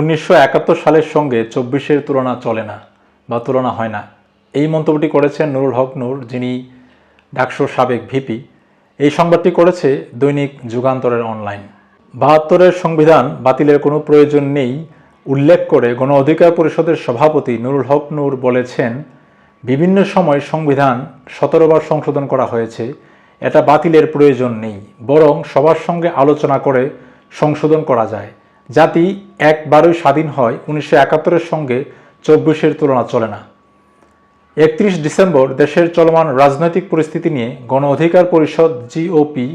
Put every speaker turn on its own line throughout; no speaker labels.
উনিশশো একাত্তর সালের সঙ্গে চব্বিশের তুলনা চলে না বা তুলনা হয় না। এই মন্তব্যটি করেছেন নুরুল হক নূর, যিনি ডাকসুর সাবেক ভিপি। এই সংবাদটি করেছে দৈনিক যুগান্তরের অনলাইন। বাহাত্তরের সংবিধান বাতিলের কোনো প্রয়োজন নেই, উল্লেখ করে গণ অধিকার পরিষদের সভাপতি নুরুল হক নূর বলেছেন, বিভিন্ন সময় সংবিধান সতেরোবার সংশোধন করা হয়েছে, এটা বাতিলের প্রয়োজন নেই, বরং সবার সঙ্গে আলোচনা করে সংশোধন করা যায়। জাতি একবারই স্বাধীন হয় উনিশশো একাত্তরের সঙ্গে চব্বিশের তুলনা চলে না। একত্রিশ ডিসেম্বর দেশের চলমান রাজনৈতিক পরিস্থিতি নিয়ে গণ অধিকার পরিষদ জিওপি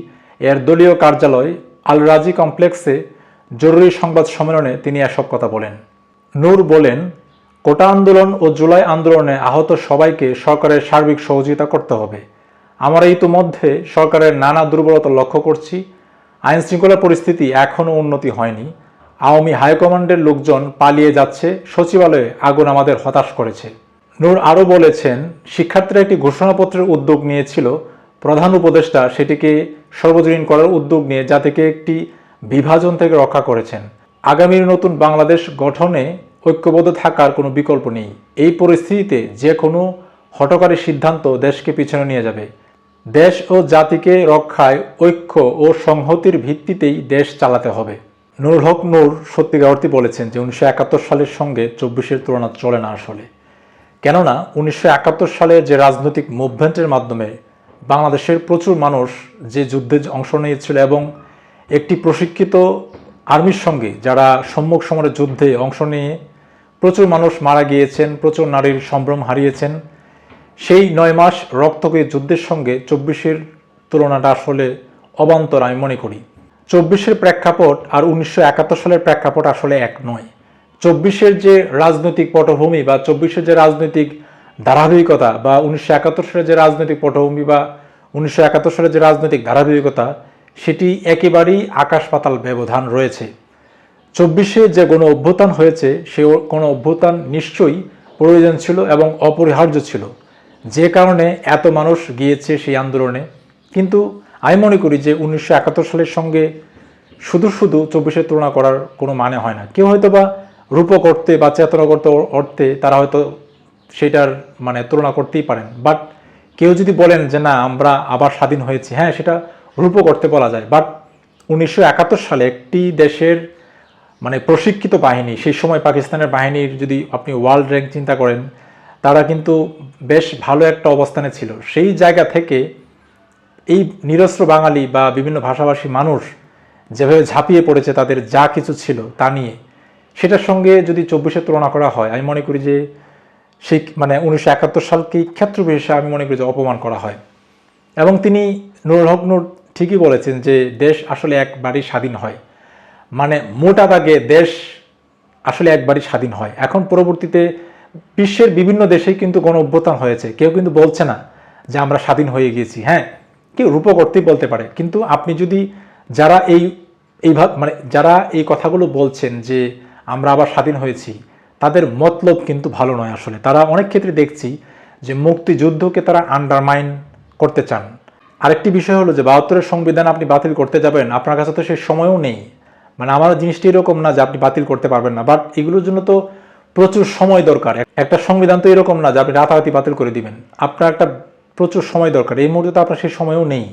এর দলীয় কার্যালয় আল রাজি কমপ্লেক্সে জরুরি সংবাদ সম্মেলনে তিনি এসব কথা বলেন। নূর বলেন, কোটা আন্দোলন ও জুলাই আন্দোলনে আহত সবাইকে সরকারের সার্বিক সহযোগিতা করতে হবে। আমরা ইতিমধ্যে সরকারের নানা দুর্বলতা লক্ষ্য করছি। আইনশৃঙ্খলা পরিস্থিতি এখনও উন্নতি হয়নি। আওয়ামী হাইকমান্ডের লোকজন পালিয়ে যাচ্ছে, সচিবালয়ে আগুন আমাদের হতাশ করেছে। নূর আরও বলেছেন, শিক্ষার্থীরা একটি ঘোষণাপত্রের উদ্যোগ নিয়েছিল। প্রধান উপদেষ্টা সেটিকে সর্বজনীন করার উদ্যোগ নিয়ে জাতিকে একটি বিভাজন থেকে রক্ষা করেছেন। আগামীর নতুন বাংলাদেশ গঠনে ঐক্যবদ্ধ থাকার কোনো বিকল্প নেই। এই পরিস্থিতিতে যে কোনো হটকারী সিদ্ধান্ত দেশকে পিছনে নিয়ে যাবে। দেশ ও জাতিকে রক্ষায় ঐক্য ও সংহতির ভিত্তিতেই দেশ চালাতে হবে। নুরুল হক নূর সত্যিকার অর্থে বলেছেন যে উনিশশো একাত্তর সালের সঙ্গে চব্বিশের তুলনা চলে না আসলে। কেননা উনিশশো একাত্তর সালের যে রাজনৈতিক মুভমেন্টের মাধ্যমে বাংলাদেশের প্রচুর মানুষ যে যুদ্ধে অংশ নিয়েছিল এবং একটি প্রশিক্ষিত আর্মির সঙ্গে যারা সম্মুখ সমরের যুদ্ধে অংশ নিয়ে প্রচুর মানুষ মারা গিয়েছেন, প্রচুর নারীর সম্ভ্রম হারিয়েছেন, সেই নয় মাস রক্তকে যুদ্ধের সঙ্গে চব্বিশের তুলনাটা আসলে অবান্তর আমি মনে করি। চব্বিশের প্রেক্ষাপট আর উনিশশো একাত্তর সালের প্রেক্ষাপট আসলে এক নয়। চব্বিশের যে রাজনৈতিক পটভূমি বা চব্বিশের যে রাজনৈতিক ধারাবাহিকতা বা উনিশশো একাত্তর সালের যে রাজনৈতিক পটভূমি বা উনিশশো একাত্তর সালের যে রাজনৈতিক ধারাবাহিকতা, সেটি একেবারেই আকাশ পাতাল ব্যবধান রয়েছে। চব্বিশে যে গণ অভ্যুত্থান হয়েছে, সে গণ অভ্যুত্থান নিশ্চয়ই প্রয়োজন ছিল এবং অপরিহার্য ছিল। যে কারণে এত মানুষ গিয়েছে সেই আন্দোলনে। কিন্তু আমি মনে করি যে উনিশশো একাত্তর সালের সঙ্গে শুধু শুধু চব্বিশের তুলনা করার কোনো মানে হয় না। কেউ হয়তো বা রূপ করতে বা চেতনা করতে অর্থে তারা হয়তো সেটার মানে তুলনা করতেই পারেন। বাট কেউ যদি বলেন যে না, আমরা আবার স্বাধীন হয়েছি হ্যাঁ সেটা রূপ করতে বলা যায়। বাট উনিশশো একাত্তর সালে একটি দেশের মানে প্রশিক্ষিত বাহিনী, সেই সময় পাকিস্তানের বাহিনীর যদি আপনি ওয়ার্ল্ড র্যাঙ্ক চিন্তা করেন, তারা কিন্তু বেশ ভালো একটা অবস্থানে ছিল। সেই জায়গা থেকে এই নিরস্ত্র বাঙালি বা বিভিন্ন ভাষাভাষী মানুষ যেভাবে ঝাঁপিয়ে পড়েছে তাদের যা কিছু ছিল তা নিয়ে, সেটার সঙ্গে যদি চব্বিশের তুলনা করা হয়, আমি মনে করি যে সেই মানে উনিশশো একাত্তর সালকেই ক্ষেত্র বিশেষে আমি মনে করি যে অপমান করা হয়। এবং তিনি নুরুল হক নূর ঠিকই বলেছেন যে দেশ আসলে একবারই স্বাধীন হয়। মানে মোটা দাগে দেশ আসলে একবারই স্বাধীন হয়। এখন পরবর্তীতে বিশ্বের বিভিন্ন দেশেই কিন্তু গণ অভ্যুত্থান হয়েছে। কেউ কিন্তু বলছে না যে আমরা স্বাধীন হয়ে গিয়েছি। হ্যাঁ কেউ রূপ করতেই বলতে পারে? কিন্তু আপনি যদি যারা এই এইভাবে মানে যারা এই কথাগুলো বলছেন যে আমরা আবার স্বাধীন হয়েছি, তাদের মতলব কিন্তু ভালো নয় আসলে। তারা অনেক ক্ষেত্রে দেখছি যে মুক্তিযুদ্ধকে তারা আন্ডারমাইন করতে চান। আরেকটি বিষয় হলো যে বাহাত্তরের সংবিধান আপনি বাতিল করতে যাবেন, আপনার কাছে তো সেই সময়ও নেই। মানে আমার জিনিসটি এরকম না যে আপনি বাতিল করতে পারবেন না বাট এগুলোর জন্য তো প্রচুর সময় দরকার। একটা সংবিধান তো এরকম না যে আপনি রাতারাতি বাতিল করে দিবেন। আপনার একটা প্রচুর সময় দরকার। এই মুহূর্তে তো আপনার সেই সময়ও নেই।